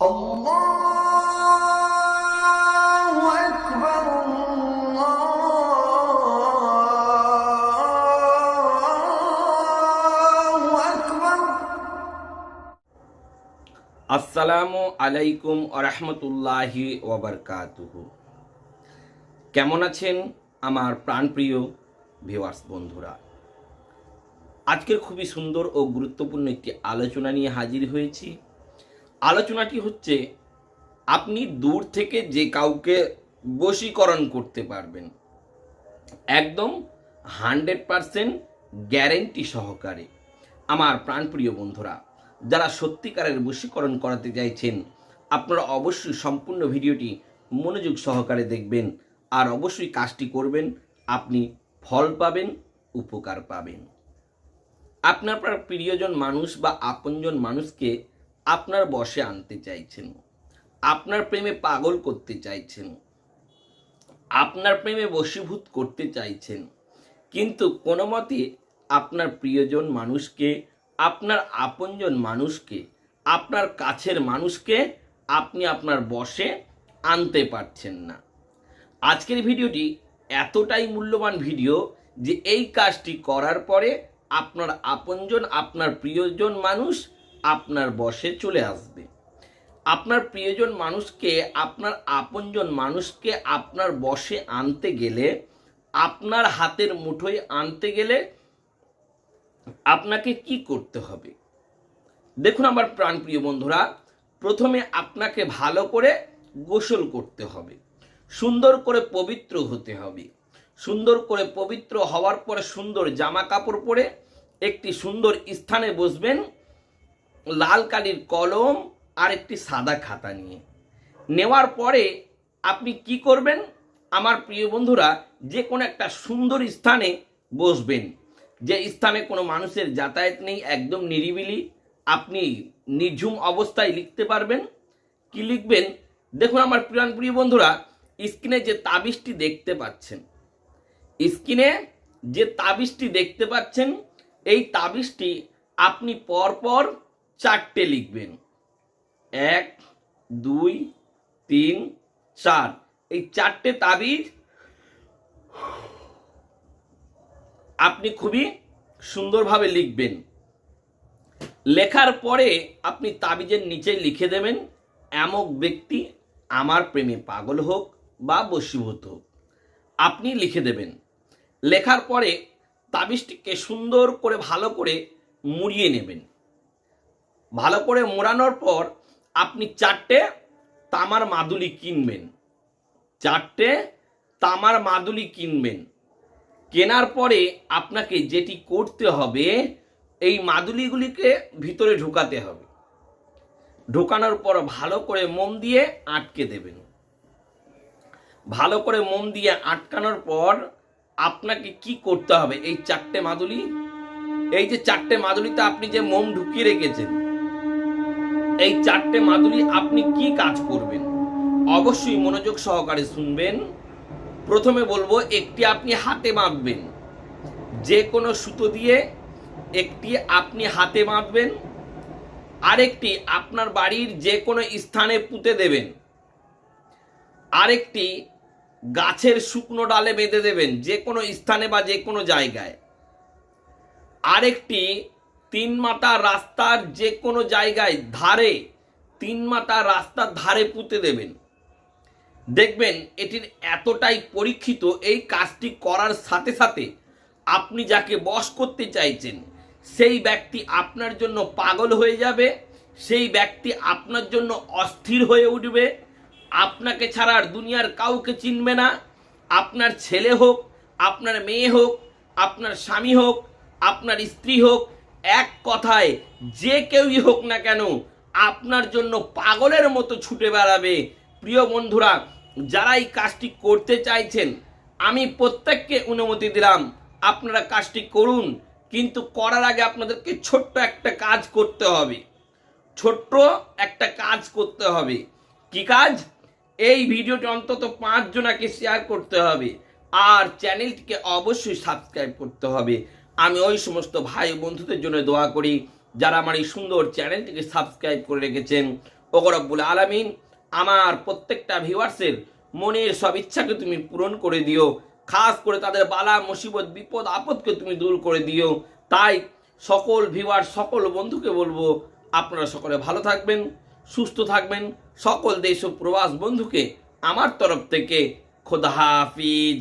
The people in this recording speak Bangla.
আসসালামু আলাইকুম আরহামতুল্লাহি ওবরকাতুহু কেমন আছেন আমার প্রাণপ্রিয় ভিওয়ার্স বন্ধুরা? আজকের খুবই সুন্দর ও গুরুত্বপূর্ণ একটি আলোচনা নিয়ে হাজির হয়েছি। আলোচনাটি হচ্ছে, আপনি দূর থেকে যে কাউকে বশীকরণ করতে পারবেন। একদম হান্ড্রেড পারসেন্ট গ্যারেন্টি সহকারে। আমার প্রাণপ্রিয় বন্ধুরা, যারা সত্যিকারের বশীকরণ করাতে চাইছেন, আপনারা অবশ্যই সম্পূর্ণ ভিডিওটি মনোযোগ সহকারে দেখবেন আর অবশ্যই কাজটি করবেন, আপনি ফল পাবেন, উপকার পাবেন। আপনার আপনার প্রিয়জন মানুষ বা আপনজন মানুষকে আপনার বশে আনতে চাইছেন। আপনার প্রেমে পাগল করতে চাইছেন। আপনার প্রেমে বশীভূত করতে চাইছেন। কিন্তু কোনো মতে আপনার প্রিয়জন মানুষকে, আপনার আপনজন মানুষকে, আপনার কাছের মানুষকে আপনি আপনার বশে আনতে পারছেন না। আজকের ভিডিওটি এতটাই মূল্যবান ভিডিও যে এই কাজটি করার পরে আপনার আপনজন, আপনার প্রিয়জন মানুষ আপনার বশে চলে আসবে। আপনার প্রিয়জন মানুষকে, আপনার আপনজন মানুষকে আপনার বশে আনতে গেলে, আপনার হাতের মুঠোয় আনতে গেলে আপনাকে কি করতে হবে? দেখুন আমার প্রাণপ্রিয় বন্ধুরা, প্রথমে আপনাকে ভালো করে গোসল করতে হবে। সুন্দর করে পবিত্র হতে হবে। সুন্দর করে পবিত্র হওয়ার পরে সুন্দর জামা কাপড় পরে একটি সুন্দর স্থানে বসবেন। লাল কালির কলম আর একটি সাদা খাতা নিয়ে। নেওয়ার পরে আপনি কি করবেন? আমার প্রিয় বন্ধুরা, যে কোনো একটা সুন্দর স্থানে বসবেন। যে স্থানে কোনো মানুষের যাতায়াত নেই, একদম নিরিবিলি। আপনি নির্ঝুম অবস্থায় লিখতে পারবেন। কি লিখবেন? দেখুন আমার প্রিয়ান প্রিয় বন্ধুরা, স্ক্রিনে যে তাবিজটি দেখতে পাচ্ছেন, স্ক্রিনে যে তাবিজটি দেখতে পাচ্ছেন, এই তাবিজটি আপনি পরপর চারটে লিখবেন। এক, দুই, তিন, চার। এই চারটে তাবিজ আপনি খুবই সুন্দরভাবে লিখবেন। লেখার পরে আপনি তাবিজের নিচে লিখে দেবেন, এমক ব্যক্তি আমার প্রেমে পাগল হোক বা বশীভূত হোক। আপনি লিখে দেবেন। লেখার পরে তাবিজটিকে সুন্দর করে ভালো করে মুড়িয়ে নেবেন। ভালো করে মোড়ানোর পর আপনি চারটে তামার মাদুলি কিনবেন। চারটে তামার মাদুলি কিনবেন। কেনার পরে আপনাকে যেটি করতে হবে, এই মাদুলিগুলিকে ভিতরে ঢুকাতে হবে। ঢোকানোর পর ভালো করে মোম দিয়ে আটকে দেবেন। ভালো করে মোম দিয়ে আটকানোর পর আপনাকে কি করতে হবে, এই চারটে মাদুলি? এই যে চারটে মাদুলিতে আপনি যে মোম ঢুকিয়ে রেখেছেন এই চারটে মাদুলি আপনি কি কাজ করবেন? অবশ্যই মনোযোগ সহকারে শুনবেন। প্রথমে বলব, একটি আপনি হাতে বাঁধবেন। যে কোনো সুতো দিয়ে একটি আপনি হাতে বাঁধবেন। আরেকটি আপনার বাড়ির যে কোনো স্থানে পুঁতে দেবেন। আরেকটি গাছের শুকনো ডালে বেঁধে দেবেন যে কোনো স্থানে বা যে কোনো জায়গায়। আরেকটি তিন মাথা রাস্তার যে কোনো জায়গায় ধারে তিন মাথা রাস্তার ধারে পুঁতে দেবেন। দেখবেন এটির এতটাই পরীক্ষিত এই কাজটি করার সাথে সাথে আপনি যাকে বশ করতে চাইছেন, সেই ব্যক্তি আপনার জন্য পাগল হয়ে যাবে, সেই ব্যক্তি আপনার জন্য অস্থির হয়ে উঠবে। আপনাকে ছাড়া আর দুনিয়ার কাউকে চিনবে না। আপনার ছেলে হোক, আপনার মেয়ে হোক, আপনার স্বামী হোক, আপনার স্ত্রী হোক এক কথায়, যে কেউই হোক না কেন, আপনার জন্য পাগলের মতো ছুটে বেড়াবে। প্রিয় বন্ধুরা, যারা এই কাজটি করতে চাইছেন, আমি প্রত্যেককে অনুমতি দিলাম, আপনারা কাজটি করুন, কিন্তু করার আগে আপনাদেরকে ছোট্ট একটা কাজ করতে হবে। ছোট্ট একটা কাজ করতে হবে। কি কাজ? এই ভিডিওটি অন্তত পাঁচ জনাকে শেয়ার করতে হবে, আর চ্যানেলটিকে অবশ্যই সাবস্ক্রাইব করতে হবে। আমি ওই সমস্ত ভাই বন্ধুদের জন্য দোয়া করি, যারা আমার এই সুন্দর চ্যানেলটিকে সাবস্ক্রাইব করে রেখেছেন। ওগরব্বুল আলামিন, আমার প্রত্যেকটা ভিউয়ার্সের মনের সব ইচ্ছাকে তুমি পূরণ করে দিও। খাস করে তাদের বালা, মুসিবত, বিপদ, আপদকে তুমি দূর করে দিও। তাই সকল ভিউয়ার সকল বন্ধুকে বলব, আপনারা সকলে ভালো থাকবেন, সুস্থ থাকবেন। সকল দেশ ও প্রবাস বন্ধুকে আমার তরফ থেকে খোদা হাফিজ।